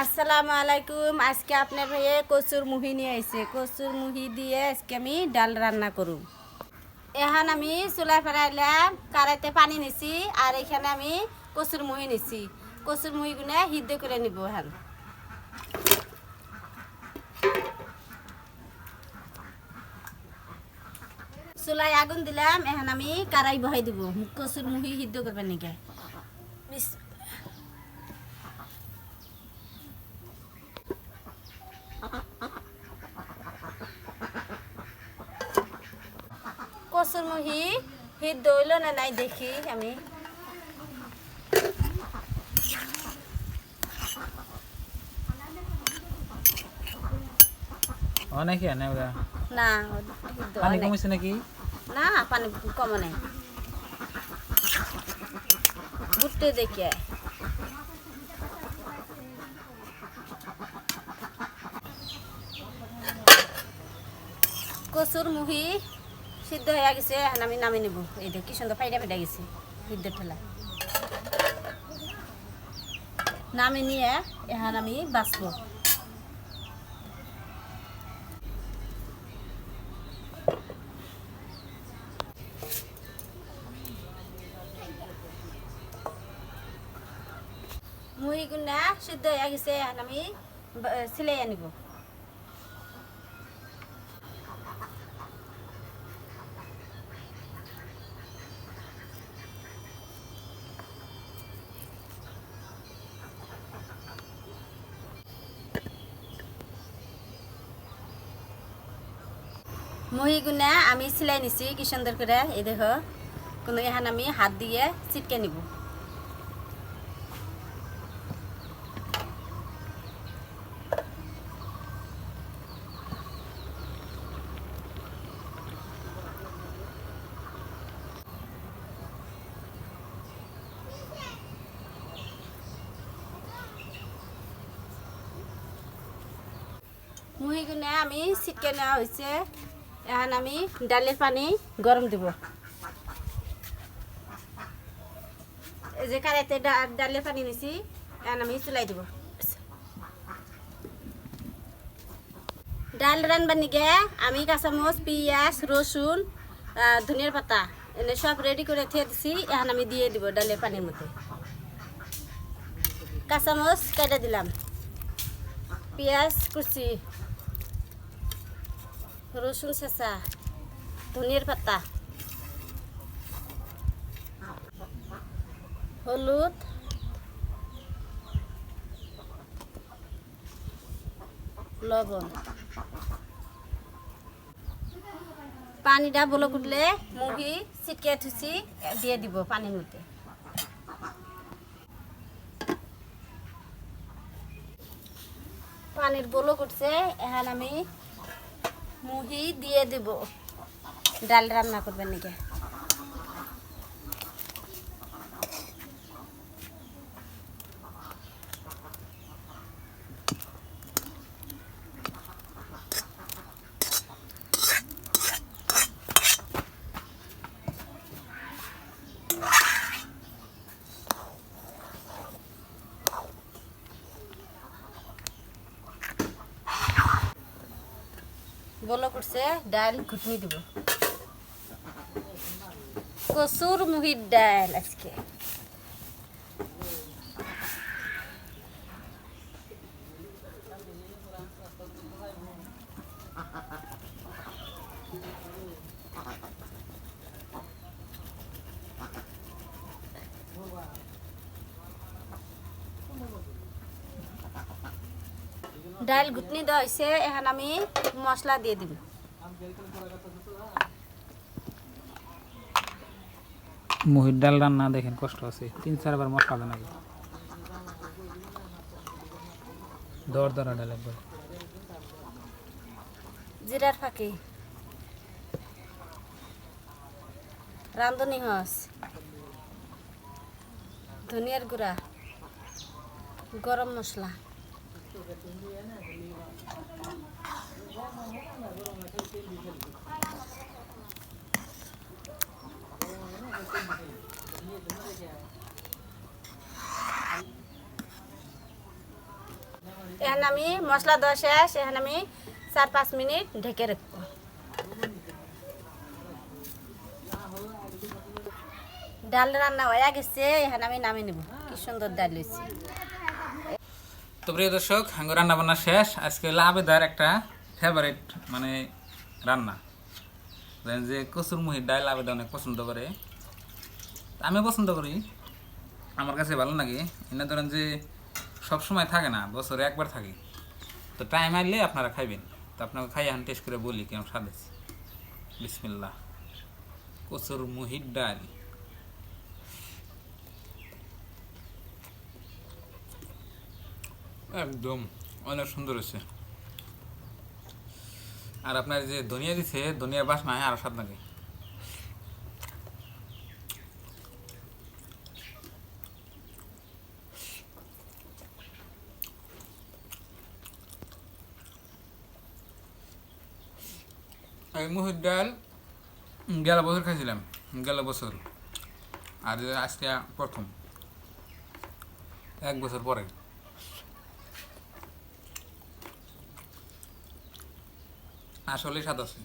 আসসালামু আলাইকুম। আজকে আপনার ভাইয়ে কচুর মুহি নিয়ে আইছে। কচুর মুহি দিয়ে আজকে আমি ডাল রান্না করুম। এখন আমি চুলা ফেরাইলাম কারাইতে পানি নিছি আর এখানে আমি কচুর মুহি নিছি। কচুর মুহি গুনে সিদ্ধ করে নিব এখন। চুলায় আগুন দিলাম, এখন আমি কারাই বহাই দিব। কচুর মুহি সিদ্ধ করবেন নাকি বিস- কচুর মুহি সিদ্ধ হইল না নাই দেখি আমি। অনেকে আনে ওরা না পানি। কমিছে নাকি? না পানি কম নাই। ঘুরতে দেখি মুহি সিদ্ধ হয়ে গেছে, এখন আমি নামে নিব। এই দেখ কি সুন্দর ফাইডা ফাইডা গেছে সিদ্ধ ঠেলা নামে নিয়ে এখন আমি বাঁচবো। মুহি গুনা সিদ্ধ হয়ে গেছে, এখন আমি সিলাই আনিব মুহি গুনা আমি সিলাই নিছি কি সুন্দর করে এই দেখো। কোনো এখন আমি হাত দিয়ে চিটকে নিব। মুহিগুনে আমি চিটকে নেওয়া হয়েছে এখন আমি ডালের পানি গরম দিব। যে কারাইতে ডালের পানি নিছি, এখন আমি চুলাই দিব। ডাল রানবার নিকে আমি কাঁচামচ পিঁয়াজ, রসুন ধনিয়ার পাতা, এনে সব রেডি করে থিয়ে দিছি, এখন আমি দিয়ে দিব ডালের পানির মধ্যে। কাঁচামচ কেটে দিলাম। পেঁয়াজ কুচি। রসুন শেষা ধনিয়ার পাতা, হলুদ, লবণ। পানিটা বলো উঠলে মুগি ছিটকে থুচি দিয়ে দিব পানির মধ্যে। পানির বলক উঠছে, এখন আমি মুহি দিয়ে দিব ডাল রান্না করবেন নাকি বলো করছে ডাল ঘুটনি দিব। কসুর মুহির ডাল আজকে। ডাল ঘুটনি দেওয়া হয়েছে এখন আমি মশলা দিয়ে দিব। মুহির ডাল রান্না দেখেন কষ্ট আছে তিন চারবার মশলা দেন আগে। দর দরা ডাল একবার। জিরার ফাঁকি। রাঁধুনি হস ধনিয়ার গুঁড়া। গরম মশলা। এখানে আমি মশলা দেওয়া শেষ, এখানে আমি চার পাঁচ মিনিট ঢেকে রাখব। ডাল রান্না হয়ে গেছে, এখানে আমি নামিয়ে নেব। কি সুন্দর ডাল হয়েছে। তো প্রিয় দর্শক রান্না বান্না শেষ। আজকে হলো আবেদার একটা ফেভারিট মানে রান্না। যে কচুর মুহির ডাল আবেদা অনেক পছন্দ করে। আমি পছন্দ করি। আমার কাছে ভালো লাগে। এনে ধরেন যে সব সময় থাকে না, বছরে একবার থাকে। তো টাইম আইলে আপনারা খাইবেন। তো আপনাকে খাই এখন টেস্ট করে বলি কেমন স্বাদ আছে বিসমিল্লাহ। কচুর মুহির ডাল। একদম, অনেক সুন্দর হয়েছে। আর আপনার যে ধনিয়া দিছে, ধনিয়ার বাসনা আরও স্বাদ লাগে। এই মুহুর ডাল, গেল বছর খাইছিলাম, গেল বছর। আর আজকে প্রথম, এক বছর পরে। আসলে স্বাদ আছে।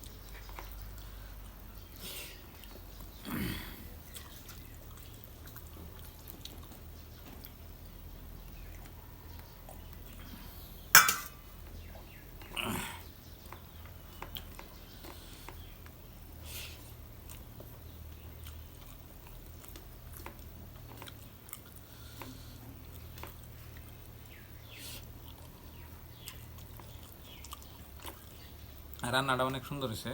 রান্নাটা অনেক সুন্দর হয়েছে।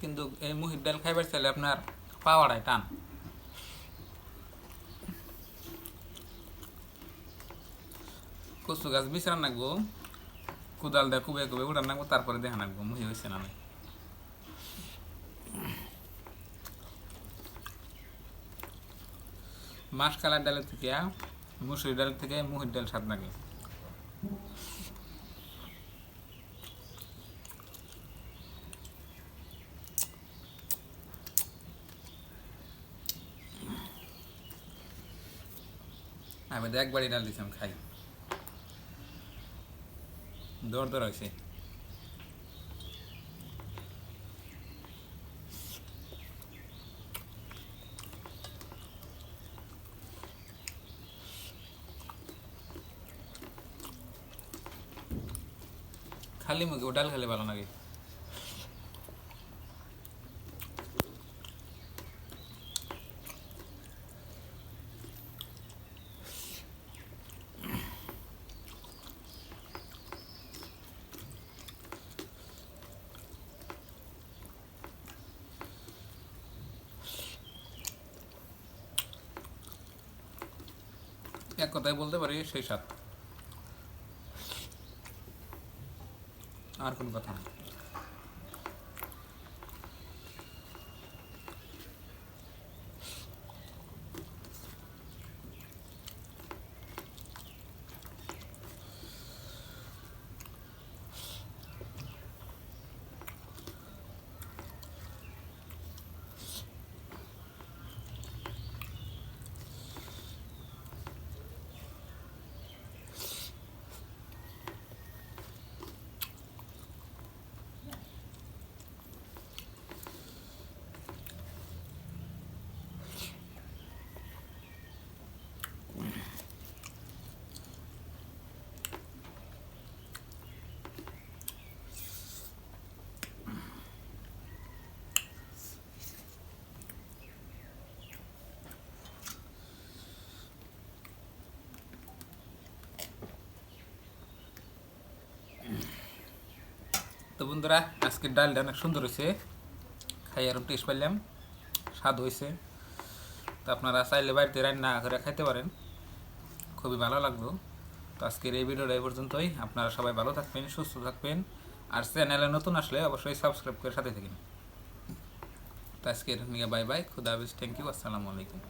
কিন্তু এই মুহির ডাল খাইবার চাইলে আপনার পাওয়াটাই টান। কচু গাছ বিছানা নাকবো, কুদাল দেয় কুবে কুবে উড়ান নাকবো, তারপরে দেখা নাকবো, মুহি হয়েছে না নাই। মাছ কালার ডালের থেকে মুসুরি ডাল থেকে মুহির ডাল স্বাদ লাগে। আমি তো একবারই ডাল দিছিলাম খাই। দর দর হয়েছে খালি মুখে ডাল খেলে ভালো লাগে এক কথায় বলতে পারি সেই সাথ আর কোন কথা নেই তো বন্ধুরা আজকের ডালটা অনেক সুন্দর হয়েছে। খাই আর টেস্ট পাইলাম, স্বাদ হয়েছে। তো আপনারা চাইলে বাড়িতে রান্না করে খাইতে পারেন, খুবই ভালো লাগল। তো আজকের এই ভিডিওটা এই পর্যন্তই। আপনারা সবাই ভালো থাকবেন, সুস্থ থাকবেন। আর চ্যানেলে নতুন আসলে অবশ্যই সাবস্ক্রাইব করে সাথে থাকেন। তো আজকের নিয়ে বাই বাই, খুদা হাফিজ থ্যাংক ইউ আসসালামু আলাইকুম।